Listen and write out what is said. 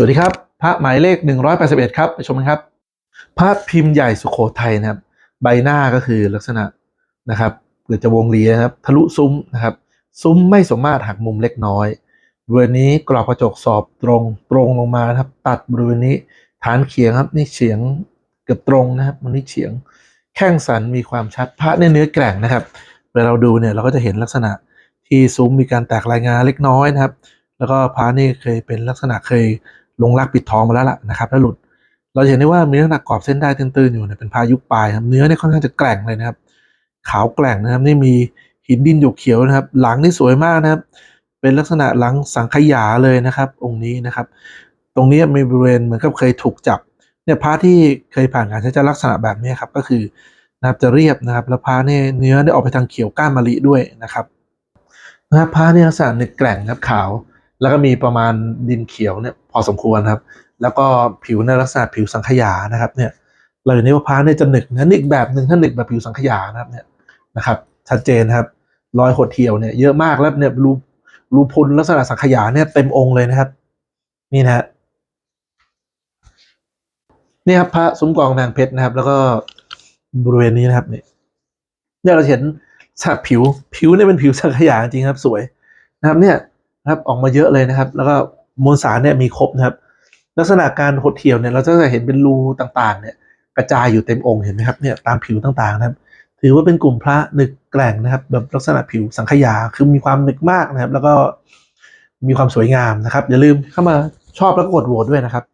สวัสดีครับ พระหมายเลข 181 ครับไปชมกันครับพระพิมพ์ใหญ่สุโขทัยนะครับ ใบหน้าก็คือลักษณะนะครับเกิดจะวงเลียนะครับ ทะลุซุ้มนะครับ ซุ้มไม่สามาตรหักมุมเล็กน้อยบริเวณนี้กรอบกระจกสอบตรงตรงลงมานะครับ ตัดบริเวณนี้ฐานเขียงครับนี่เฉียงเกือบตรงนะครับมันนี่เฉียงแข้งสันมีความชัดพระเนี่ยเนื้อแกร่งนะครับเวลาเราดูเนี่ยเราก็จะเห็นลักษณะที่ซุ้มมีการแตกรายงานเล็กน้อยนะครับ แล้วก็พระนี่เคยเป็นลักษณะเคย ลงรักปิดทองมาแล้วล่ะนะครับแล้วหลุด เราเห็นได้ว่ามีลักษณะกรอบเส้นได้ตื้นๆอยู่เนี่ยเป็นพายุปลายครับเนื้อเนี่ยค่อนข้างจะแกร่งเลยนะครับ ขาวแกร่งนะครับนี่มีหินดินหยกเขียวนะครับ หลังนี่สวยมากนะครับ เป็นลักษณะหลังสังขยาเลยนะครับ องค์นี้นะครับ ตรงนี้มีบริเวณเหมือนกับเคยถูกจับเนี่ยพระที่เคยผ่านการใช้จะลักษณะแบบนี้ครับก็คือนะครับจะเรียบนะครับแล้วพระเนี่ยเนื้อเนี่ยออกไปทางเขียวก้านมะลิด้วยนะครับนะครับพระเนี่ยลักษณะหนึกแกร่งนะครับขาว แล้วก็มีประมาณดินเขียวเนี่ยพอสมควรครับ แล้วก็ผิวในลักษณะผิวสังขยานะครับเนี่ยเราเห็นได้ว่าพระเนี่ยจะหนึกนะหนึกแบบหนึ่งถ้าหนึกแบบผิวสังขยานะครับเนี่ยนะครับ ชัดเจนครับรอยหดเหี่ยวเนี่ยเยอะมากแล้วเนี่ยรูรูพุนลักษณะสังขยาเนี่ยเต็มองค์เลยนะครับนี่นะฮะนี่ครับพระซุ้มกองแมงเพชรนะครับ แล้วก็บริเวณนี้นะครับเนี่ยเนี่ยเราเห็นฉากผิวผิวเนี่ยเป็นผิวสังขยาจริงครับ สวยนะครับเนี่ย นะครับออกมาเยอะเลยนะครับ แล้วก็มวลสารเนี่ยมีครบนะครับ ลักษณะการหดเหี่ยวเนี่ยเราจะเห็นเป็นรูต่างๆ เนี่ยกระจายอยู่เต็มองค์เห็นไหมครับเนี่ยตามผิวต่างๆนะครับ ถือว่าเป็นกลุ่มพระหนึกแกล่งนะครับ แบบลักษณะผิวสังขยาคือมีความหนึกมากนะครับ แล้วก็มีความสวยงามนะครับ อย่าลืมเข้ามาชอบแล้วก็กดโหวตด้วยนะครับ